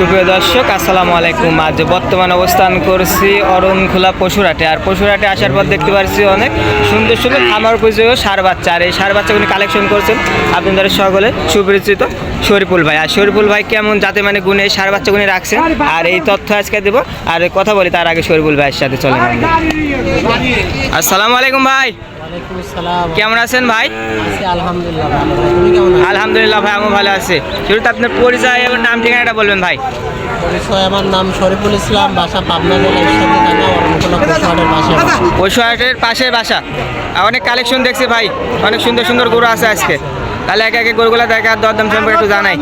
সুপ্রিয় দর্শক, আসসালামু আলাইকুম। আজ বর্তমান অবস্থান করছি অরণখোলা পশুরাটে আর পশুরাটে আসার পর দেখতে পাচ্ছি অনেক সুন্দর সুন্দর আমার পরিচয় সার বাচ্চা। আর এই সার বাচ্চাগুলি কালেকশন করছেন আপনাদের সকলে সুপরিচিত শরীফুল ভাই। আর শরীফুল ভাই কেমন যাতে মানে গুণে সার বাচ্চাগুলি রাখছেন? আর এই তথ্য আজকে দেব। আর কথা বলি তার আগে শরীফুল ভাইয়ের সাথে। চলে আসসালামু আলাইকুম ভাই। কেমন আছেন ভাই? আলহামদুলিল্লাহ ভাই। তুমি আলহামদুলিল্লাহ ভাই আমি ভালো আছি। শুরুতে আপনার পরিচয় এবং নাম ঠিকানাটা বলবেন ভাই। পরিচয় আমার নাম শরীফুল ইসলাম বাসা পাবনা জেলা পাশে। বাসা। অনেক কালেকশন দেখছি ভাই। অনেক সুন্দর সুন্দর গরু আছে আজকে। তাহলে একে একে গরুগুলো দেখে আর দরদাম সম্পর্কে একটু জানাই।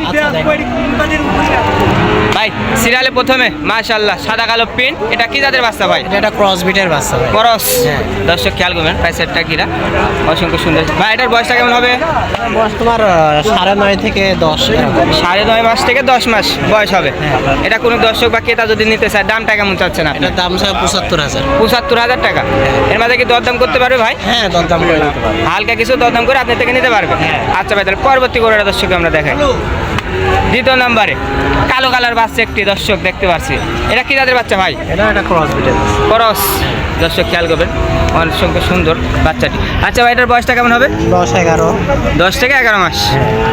ভাই সিরিয়ালে প্রথমে মাশাল্লাহ সাদা কালো পিন এটা কি জাতের বাচ্চা ভাই? এটা ক্রস বিটের বাচ্চা ভাই। করস হ্যাঁ। দর্শক খেয়াল করবেন প্যাসেটটা কিরা অসংখ্য সুন্দর। ভাই এটার বয়সটা কেমন হবে? বয়স তোমার সাড়ে নয় থেকে দশ। সাড়ে নয় মাস থেকে দশ মাস বয়স হবে। হ্যাঁ। এটা কোনো দর্শক বা ক্রেতা যদি নিতে চায় দামটা কেমন চাচ্ছেন না? এটার দাম স্যার পঁচাত্তর হাজার। পঁচাত্তর হাজার টাকা। এর মাঝে কি দরদাম করতে পারবে ভাই? হ্যাঁ দরদাম করে পারবে। হালকা কিছু দরদাম করে আপনি থেকে নিতে পারবেন হ্যাঁ। আচ্ছা ভাই তাহলে পরবর্তী করে দর্শককে আমরা দেখাই। দ্বিতীয় নম্বরে কালো কালার বাচ্চা একটি দর্শক দেখতে পাচ্ছি এটা কি জাতের বাচ্চা ভাই? এটা একটা ক্রস দর্শক খেয়াল করবেন অসংখ্য সুন্দর বাচ্চাটি। আচ্ছা ভাই এটার বয়সটা কেমন হবে? দশ এগারো। দশ থেকে এগারো মাস।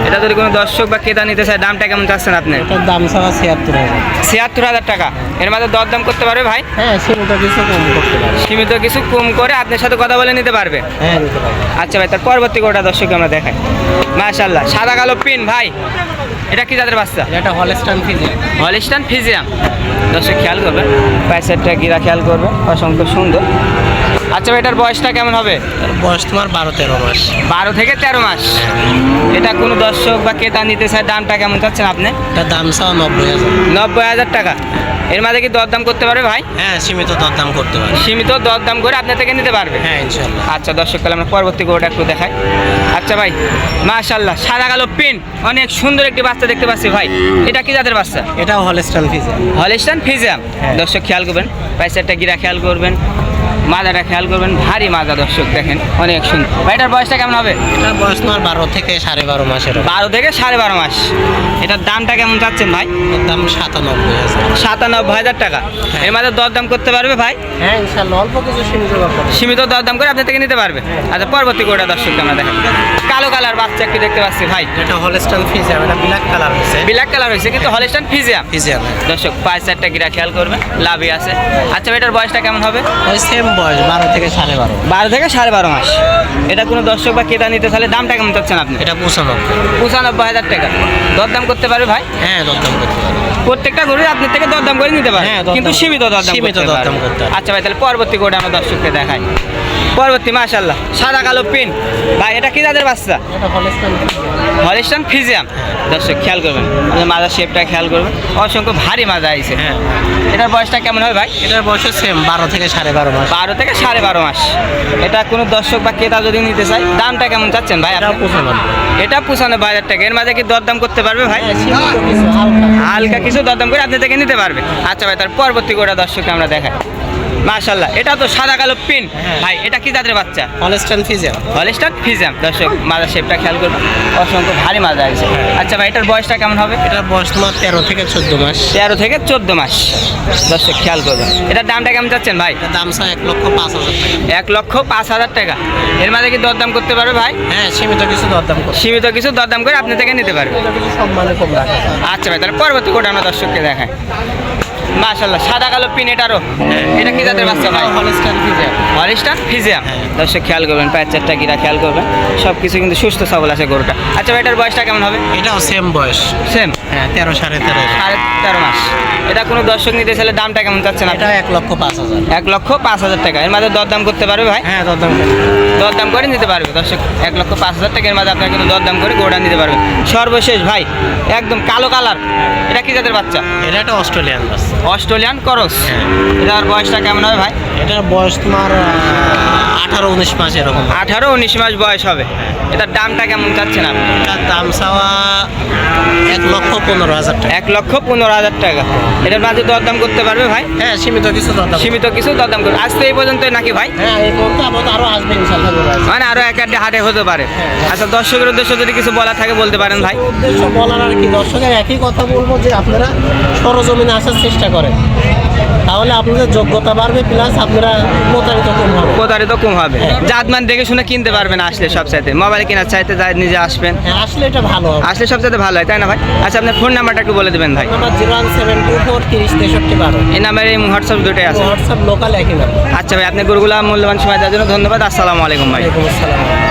এটা যদি কোনো দর্শক বা ক্রেতা নিতে চায় দামটা কেমন চাচ্ছেন আপনি? দাম ছাড়া ছিয়াত্তর হাজার। ছিয়াত্তর হাজার টাকা। এর মাঝে দরদাম করতে পারবে ভাই? হ্যাঁ সীমিত কিছু কম করতে পারবে। সীমিত কিছু কম করে আপনার সাথে কথা বলে নিতে পারবে। হ্যাঁ নিতে পারবে। আচ্ছা ভাই তার পরবর্তী গোটা দর্শককে আমরা দেখাই। মাশাল্লাহ সাদা কালো পিন ভাই। এটা কি জাতের বাচ্চা? এটা হলস্টান ফিজিয়াম হলস্টান ফিজিয়াম দর্শক খেয়াল করবেন প্যাসেটটা গিরা খেয়াল করবেন অসংখ্য সুন্দর। আচ্ছা ভাই এটার বয়সটা কেমন হবে? বয়স তোমার বারো তেরো মাস। বারো থেকে তেরো মাস। এটা কোনো দর্শক বা ক্রেতা নিতে চায় দামটা কেমন চাচ্ছেন আপনি? এটার দাম চাও নব্বই হাজার। নব্বই হাজার টাকা। এর মাঝে কি দরদাম করতে পারবে ভাই? হ্যাঁ সীমিত দরদাম করতে পারবে। সীমিত দরদাম করে আপনার থেকে নিতে পারবে? হ্যাঁ ইনশাল্লাহ আচ্ছা দর্শক তাহলে আমরা পরবর্তী গরুটা একটু দেখাই। আচ্ছা ভাই মাশাল্লাহ সাদা কালো পিন। অনেক সুন্দর একটি বাচ্চা দেখতে পাচ্ছি ভাই। এটা কি জাতের বাচ্চা? এটা হলস্টান ফিজিয়াম হলস্টান ফিজিয়াম হ্যাঁ। দর্শক খেয়াল করবেন প্যাসেটটা গিরা খেয়াল করবেন। মাজাটা খেয়াল করবেন ভারী মাজা দর্শক দেখেন অনেক সুন্দর। এটার বয়সটা কেমন হবে? এটার বয়স তোমার বারো থেকে সাড়ে বারো মাসের বারো থেকে সাড়ে বারো মাস। এটার দামটা কেমন চাচ্ছেন ভাই? দাম সাতানব্বই হাজার। সাতানব্বই হাজার টাকা। এর মাঝে দরদাম করতে পারবে ভাই? হ্যাঁ অল্প কিছু সীমিত সীমিত দরদাম করে আপনার থেকে নিতে পারবে? আচ্ছা পরবর্তী কোটা দর্শক আমরা দেখেন। কালো কালার বাচ্চা একটু দেখতে পাচ্ছি ভাই। এটা হলস্টান ফিজিয়াম এটা ব্ল্যাক কালার হয়েছে। ব্ল্যাক কালার হয়েছে কিন্তু হলিস্টান ফিজিয়াম ফিজিয়াম দর্শক পাঁচ চারটা গিরা খেয়াল করবেন লাভই আছে। আচ্ছা এটার বয়সটা কেমন হবে? সেম বয়স বারো থেকে সাড়ে বারো বারো থেকে সাড়ে বারো মাস। এটা কোনো দর্শক বা ক্রেতা নিতে চাইলে দামটা কেমন চাচ্ছেন আপনি? এটা পঁচানব্বই। পঁচানব্বই হাজার টাকা। দরদাম করতে পারবে ভাই? হ্যাঁ দরদাম করতে পারবে। প্রত্যেকটা গরু আপনার থেকে দরদাম করে নিতে পারে হ্যাঁ, কিন্তু সীমিত দরদাম সীমিত দরদাম করতে আচ্ছা ভাই তাহলে পরবর্তী গোটা আমরা দর্শককে দেখাই। পরবর্তী মাশাল্লাহ সাদা কালো পিন। ভাই এটা কি তাদের বাচ্চা? এটা হলস্টান ফিজিয়াম দর্শক খেয়াল করবেন। আমাদের মাজার শেপটা খেয়াল করবেন। অসংখ্য ভারী মাজা আইছে। হ্যাঁ। এটার বয়সটা কেমন হবে ভাই? এটার বয়স সেম বারো থেকে সাড়ে বারো মাস। বারো থেকে সাড়ে বারো মাস। এটা কোনো দর্শক বা ক্রেতা যদি নিতে চায় দামটা কেমন চাচ্ছেন ভাই এটাও আপনি? পঁচানব্বই। এটা পঁচানব্বই হাজার টাকা। এর মাঝে কি দরদাম করতে পারবে ভাই? হ্যাঁ, হালকা। কিছু দরদাম করে আপনি থেকে নিতে পারবে। আচ্ছা ভাই তার পরবর্তী গোটা দর্শককে আমরা দেখাই। মাশাল্লাহ এটা তো সাদা কালো পিন। হ্যাঁ। ভাই এটা কি জাতের বাচ্চা? হলস্টান ফিজিয়াম হলিস্টার ফিজাম দর্শক মাজার শেপটা খেয়াল করবেন অসংখ্য ভারী মাজা আছে। আচ্ছা ভাই এটার বয়সটা কেমন হবে? এটার বয়স তোমার তেরো থেকে চোদ্দ মাস। তেরো থেকে চোদ্দ মাস। দর্শক খেয়াল করবেন এটার দামটা কেমন চাচ্ছেন ভাই? দাম স্যার এক লক্ষ পাঁচ হাজার টাকা। এক লক্ষ পাঁচ হাজার টাকা। এর মাঝে কি দরদাম করতে পারবে ভাই? হ্যাঁ সীমিত কিছু দরদাম করতে। সীমিত কিছু দরদাম করে আপনি থেকে নিতে পারবে। সম্মানে কম রাখা। আচ্ছা ভাই তাহলে পরবর্তী কোটা আমরা দর্শককে দেখাই। মাশাল্লাহ সাদা কালো পিন এটারও এটা কি জাতের বাচ্চা ভাই? ফিজিয়াম হলিস্টার ফিজিয়াম হ্যাঁ। দর্শক খেয়াল করবেন পায়ের চারটা গিরা খেয়াল করবেন। সব কিছু কিন্তু সুস্থ সবল আছে গরুটা। আচ্ছা ভাই এটার বয়সটা কেমন হবে? এটাও সেম বয়স। সেম হ্যাঁ তেরো সাড়ে তেরো সাড়ে তেরো মাস। এটা কোনো দর্শক নিতে চাইলে দামটা কেমন চাচ্ছেন এটা এক লক্ষ পাঁচ হাজার। এক লক্ষ পাঁচ হাজার টাকা। এর মাঝে দরদাম করতে পারবে ভাই? হ্যাঁ দরদাম দরদাম করে নিতে পারবে দর্শক। এক লক্ষ পাঁচ হাজার টাকা এর মাঝে আপনার কিন্তু দরদাম করে গোড়া নিতে পারবে। সর্বশেষ ভাই একদম কালো কালার। এটা কি জাতের বাচ্চা? এটা একটা অস্ট্রেলিয়ান বাস অস্ট্রেলিয়ান করস। এটার বয়সটা কেমন হয় ভাই এটার বয়স তোমার আঠারো উনিশ মাস এরকম আঠারো উনিশ মাস বয়স হবে। এটার দামটা কেমন চাচ্ছেন আপনি? তার দাম চাওয়া এক লক্ষ পনেরো হাজার টাকা। এক লক্ষ পনেরো হাজার টাকা। এটার মাঝে দরদাম করতে পারবে ভাই? হ্যাঁ সীমিত কিছু দাম সীমিত কিছু দরদাম করবে। আজকে এই পর্যন্ত নাকি ভাই? হ্যাঁ এই পর্যন্ত আবার আরও আসবে ইনশাল্লাহ মানে আরও এক আধটি হাটে হতে পারে। আচ্ছা দর্শকের উদ্দেশ্য যদি কিছু বলা থাকে বলতে পারেন ভাই। উদ্দেশ্য বলার আর কি দর্শকের একই কথা বলব যে আপনারা সরজমিনে আসার চেষ্টা করেন। তাহলে আপনাদের যোগ্যতা বাড়বে প্লাস আপনারা প্রতারিত কম হবে। প্রতারিত কম হবে। জাতমান দেখে শুনে কিনতে পারবেন আসলে সব চাইতে মোবাইল কেনার চাইতে যা নিজে আসবেন। হ্যাঁ আসলে এটা ভালো হবে। আসলে সব চাইতে ভালো হয় তাই না ভাই? আচ্ছা আপনার ফোন নাম্বারটা একটু বলে দেবেন ভাই। আমার zero one seven two four তিরিশ তেষট্টি বারো। এই নাম্বারে হোয়াটসঅ্যাপ দুটোই আছে। হোয়াটসঅ্যাপ লোকাল একই নাম আচ্ছা ভাই আপনি গুরুগুলা মূল্যবান সময় দেওয়ার জন্য ধন্যবাদ। আসসালামু আলাইকুম ভাই। আসসালাম।